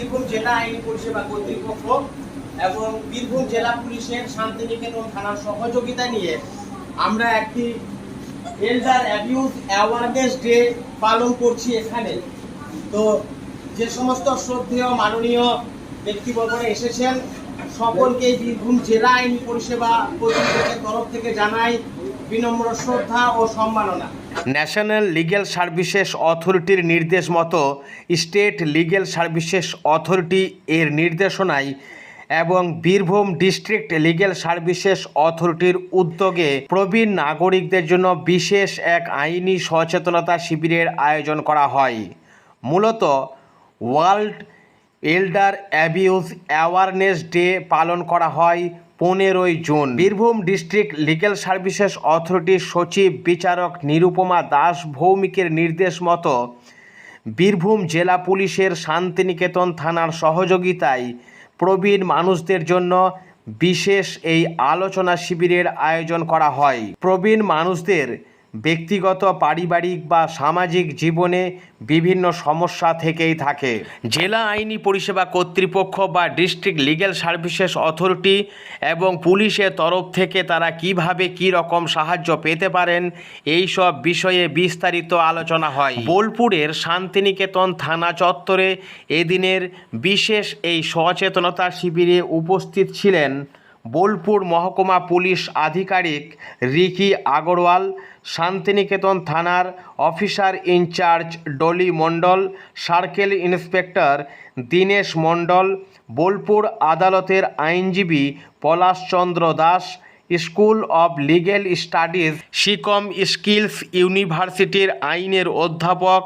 বীরভূম জেলা আইন পরিষেবা কর্তৃপক্ষ এবং বীরভূম জেলা পুলিশের শান্তিনিকেতন থানার সহযোগিতা নিয়ে আমরা একটি এল্ডার অ্যাবিউজ অ্যাওয়ারনেস ডে পালন করছি এখানে। তো যে সমস্ত শ্রদ্ধেয়, মাননীয় ব্যক্তিবর্গরা এসেছেন, সকলকে বীরভূম জেলা আইন পরিষেবা কর্তৃপক্ষের তরফ থেকে জানাই বিনম্র শ্রদ্ধা ও সম্মাননা। ন্যাশনাল লিগ্যাল সার্ভিসেস অথরিটির নির্দেশ মতো স্টেট লিগ্যাল সার্ভিসেস অথরিটি এর নির্দেশনায় এবং বীরভূম ডিস্ট্রিক্ট লিগ্যাল সার্ভিসেস অথরিটির উদ্যোগে প্রবীণ নাগরিকদের জন্য বিশেষ এক আইনি সচেতনতা শিবিরের আয়োজন করা হয়। মূলত world elder abuse awareness day পালন করা হয় পনেরোই June Birbhum district legal services অথরিটির সচিব বিচারক নিরুপমা দাস ভৌমিকের নির্দেশ মতো বীরভূম জেলা পুলিশের শান্তিনিকেতন থানার সহযোগিতায় প্রবীণ মানুষদের জন্য বিশেষ এই আলোচনা শিবিরের আয়োজন করা হয়। প্রবীণ মানুষদের ব্যক্তিগত, পারিবারিক বা সামাজিক জীবনে বিভিন্ন সমস্যা থেকেই থাকে। জেলা আইনি পরিষেবা কর্তৃপক্ষ বা ডিস্ট্রিক্ট লিগ্যাল সার্ভিসেস অথরিটি এবং পুলিশের তরফ থেকে তারা কীভাবে কি রকম সাহায্য পেতে পারেন, এই সব বিষয়ে বিস্তারিত আলোচনা হয়। বোলপুরের শান্তিনিকেতন থানা চত্বরে এদিনের বিশেষ এই সচেতনতা শিবিরে উপস্থিত ছিলেন বোলপুর মহকুমা পুলিশ আধিকারিক রিকি আগরওয়াল, শান্তিনিকেতন থানার officer in charge Dolly Mondal, circle inspector Dinesh Mondal, Bolpur আদালতের আইনজীবী Palashchandra Das school of legal studies Seacom skills ইউনিভার্সিটির আইনের অধ্যাপক,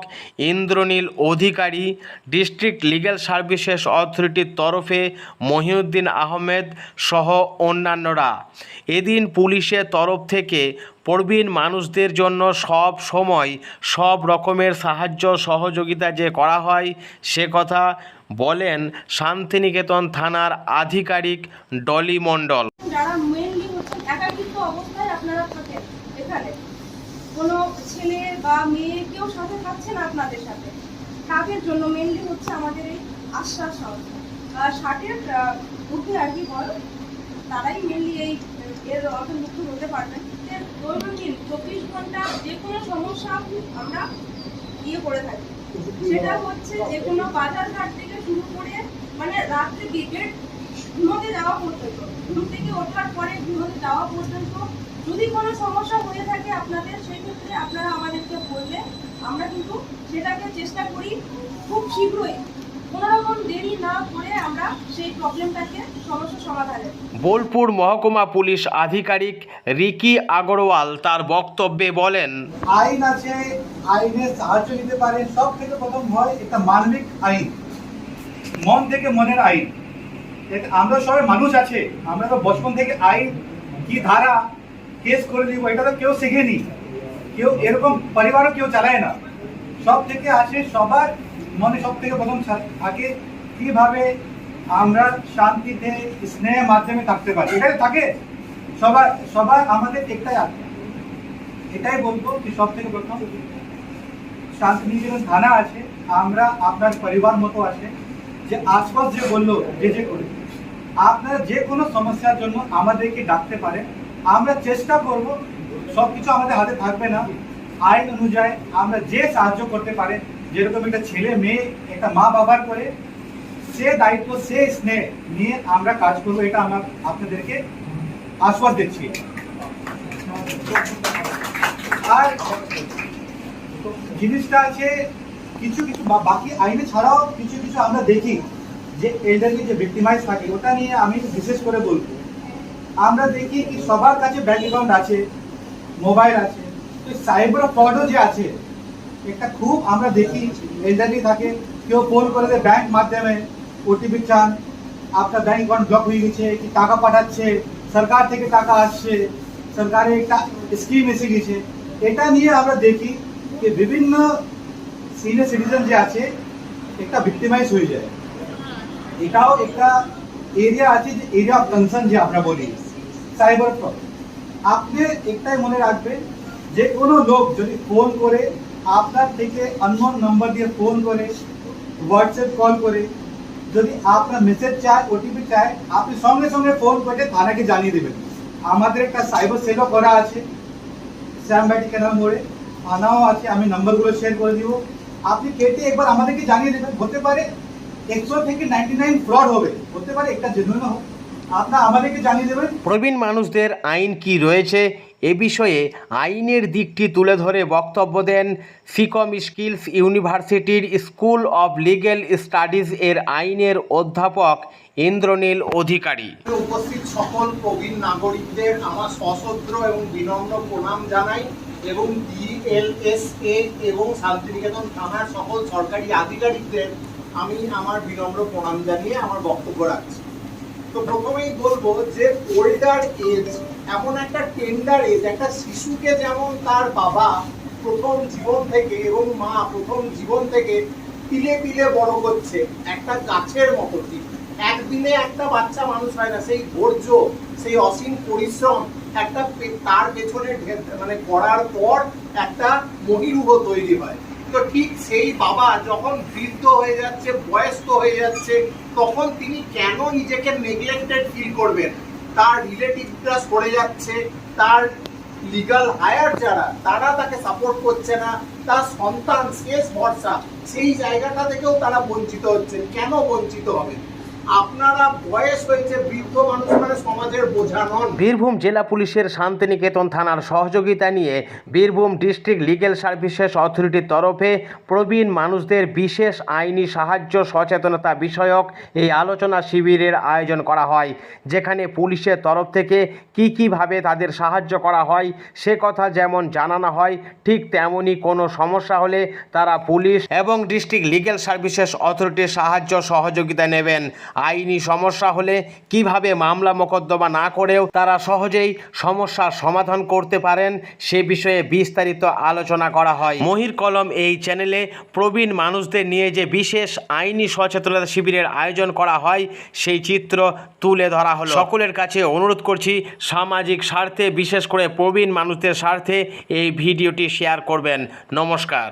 Indranil Adhikari, district legal services অথরিটির তরফে মহিউদ্দিন আহমেদ সহ অন্যান্যরা। এদিন পুলিশের তরফ থেকে প্রবীণ মানুষদের জন্য সব সময় সব রকমের সাহায্য সহযোগিতা যে করা হয়, সে কথা বলেন শান্তিনিকেতন থানার আধিকারিক ডলি মণ্ডল। একাকিত্ব অবস্থায় আপনারা থাকেন এখানে। কোনো ছেলে বা মেয়ে কেউ সাথে থাকছে না আপনাদের সাথে। তাদের জন্য মেনলি হচ্ছে আমাদের এই আশ্বাস সংস্থা ষাটের ঊর্ধ্বে আর কি বল? তারাই মেনলি এই এর অন্তর্ভুক্ত হতে পারবেন। দৈনন্দিন চব্বিশ ঘণ্টা যে কোনো সমস্যা আমরা ইয়ে করে থাকি। সেটা হচ্ছে যে কোনো বাজার ঘাট থেকে শুরু করে মানে রাত্রে ক্রিকেট ঘুমোতে যাওয়া পর্যন্ত ঘুম থেকে ওঠার পরে ঘুমোতে যাওয়া পর্যন্ত যদি কোনো সমস্যা হয়ে থাকে আপনাদের সেই ক্ষেত্রে আপনারা আমাদেরকে বললে আমরা কিন্তু সেটাকে চেষ্টা করি খুব শীঘ্রই। কোনো দেরি না করে আমরা সেই প্রবলেমটাকে সমস্যা সমাধানের বোলপুর মহকুমা পুলিশ আধিকারিক রিকি আগরওয়াল তার বক্তব্যে বলেন আইন আছে আইনের সাহায্য নিতে পারে সব থেকে প্রথম হয় একটা মানবিক আইন মন থেকে মনের আইন। আমরা সবাই মানুষ আছে। আমরা তো বচপন থেকে আইন কি ধারা, কেস করে দিব, এটা তো কেউ শেখেনি। কেউ এরকম পরিবারও কেউ চালায় না। সব থেকে আছে সবার মনে সব থেকে প্রথম থাকে কীভাবে আমরা শান্তিতে, স্নেহের মাধ্যমে থাকতে পারি। এটাই থাকে। সবার সবার আমাদের একটাই আছে এটাই বলব যে সব থেকে প্রথম শান্তিনিকেতন থানা আছে। আমরা আপনার পরিবার মতো আছে। যে আশপাশ যে বলল, যে যে করে। আপনারা যে কোনো সমস্যার জন্য আমাদেরকে ডাকতে পারে। আমরা চেষ্টা করব সব কিছু আমাদের হাতে থাকবে না। আইন অনুযায়ী আমরা যে সাহায্য করতে পারে, যেরকম একটা ছেলে, মেয়ে, একটা মা বাবার করে, সে দায়িত্ব, সে স্নেহ নিয়ে আমরা কাজ করব, এটা আমরা আপনাদেরকে আশ্বাস দিচ্ছি। আর জিনিসটা আছে কিছু কিছু বাকি আইনে ছাড়াও কিছু কিছু আমরা দেখি যে এল্ডারলি যে ভিক্টিমাইজ থাকে, ওটা নিয়ে আমি বিশেষ করে বলব। আমরা দেখি কি সবার কাছে ব্যাংক অ্যাকাউন্ট আছে মোবাইল আছে, তো সাইবার ফ্রডও যে আছে, একটা খুব আমরা দেখি এল্ডারলি থাকে, কেউ ফোন করে দেয় ব্যাংক মাধ্যমে ওটিপি চান, আপনার ব্যাংক অ্যাকাউন্ট ব্লক হয়ে গেছে, কি টাকা পাঠাচ্ছে, সরকার থেকে টাকা আসছে, সরকারের একটা স্কিম এসে গেছে। এটা নিয়ে আমরা দেখি যে বিভিন্ন সিনিয়র সিটিজেন যে আছে, একটা ভিক্টিমাইজ হয়ে যায়। এটাও একটা এরিয়া আছে যে এরিয়া অফ কনসার্ন যে আমরা বলি সাইবার ফ্রড আপনি একটাই মনে রাখবেন, যে কোনো লোক যদি ফোন করে, আপনার থেকে অননোন নাম্বার দিয়ে ফোন করে হোয়াটসঅ্যাপ কল করে, যদি আপনার মেসেজ চায় ওটিপি চায়, আপনি সঙ্গে সঙ্গে ফোন করে থানাকে জানিয়ে দেবেন। আমাদের একটা সাইবার সেলও করা আছে শ্যামবাটি কেনাল মোড়ে থানাও আছে, আমি নাম্বারগুলো শেয়ার করে দিব। আপনি কেটে একবার আমাদেরকে জানিয়ে দেবেন। হতে পারে একশো থেকে নাইনটি নাইন ফ্রড হবে। হতে পারে একটা জেনুইন হোক। প্রবীণ মানুষদের আইন কি রয়েছে? এ বিষয়ে আইনের দিকটি তুলে ধরে বক্তব্য দেন ফিকম স্কিলস ইউনিভার্সিটির স্কুল অব লিগ্যাল স্টাডিজ এর আইনের অধ্যাপক ইন্দ্রনীল অধিকারী। উপস্থিত সকল প্রবীণ নাগরিকদের আমার সশস্ত্র এবং বিনম্র প্রণাম জানাই এবং ডিএলএসএ এবং শান্তিনিকেতন থানার সকল সরকারি আধিকারিকদের আমি আমার বিনম্র প্রণাম জানিয়ে আমার বক্তব্য রাখছি। তো প্রথমেই বলব যে ওল্ডার এজ এমন একটা টেন্ডার এজ একটা শিশুকে যেমন তার বাবা প্রথম জীবন থেকে এবং মা প্রথম জীবন থেকে পিলে পিলে বড় করছে, একটা গাছের মতো ঠিক। একদিনে একটা বাচ্চা মানুষ হয় না, সেই ধৈর্য, সেই অসীম পরিশ্রম, একটা তার পেছনে মানে করার পর একটা মহিরুহ তৈরি হয়। তো ঠিক সেই বাবা যখন বৃদ্ধ হয়ে যাচ্ছে, বয়স্ক হয়ে যাচ্ছে, তখন তিনি কেন নিজেকে নেগলেক্টেড ফিল করবেন? তার রিলেটিভরা সরে যাচ্ছে, তার লিগাল হায়ার যারা, তারা তাকে সাপোর্ট করছে না, তার সন্তান শেষ ভরসা, সেই জায়গাটা থেকেও তারা বঞ্চিত হচ্ছে কেন বঞ্চিত হবে বীরভূম জেলা পুলিশের শান্তিনিকেতন থানার সহযোগিতা নিয়ে বীরভূম ডিস্ট্রিক্ট লিগেল সার্ভিসেস অথরিটির তরফে প্রবীণ মানুষদের বিশেষ আইনি সাহায্য সচেতনতা বিষয়ক এই আলোচনা শিবিরের আয়োজন করা হয়, যেখানে পুলিশের তরফ থেকে কী কীভাবে তাদের সাহায্য করা হয়, সে কথা যেমন জানানো হয়, ঠিক তেমনই কোনো সমস্যা হলে তারা পুলিশ এবং ডিস্ট্রিক্ট লিগেল সার্ভিসেস অথরিটির সাহায্য সহযোগিতা নেবেন। আইনি সমস্যা হলে কীভাবে মামলা মোকদ্দমা না করেও তারা সহজেই সমস্যার সমাধান করতে পারেন, সে বিষয়ে বিস্তারিত আলোচনা করা হয়। মহির কলম এই চ্যানেলে প্রবীণ মানুষদের নিয়ে যে বিশেষ আইনি সচেতনতা শিবিরের আয়োজন করা হয়, সেই চিত্র তুলে ধরা হলো। সকলের কাছে অনুরোধ করছি, সামাজিক স্বার্থে, বিশেষ করে প্রবীণ মানুষদের স্বার্থে এই ভিডিওটি শেয়ার করবেন। নমস্কার।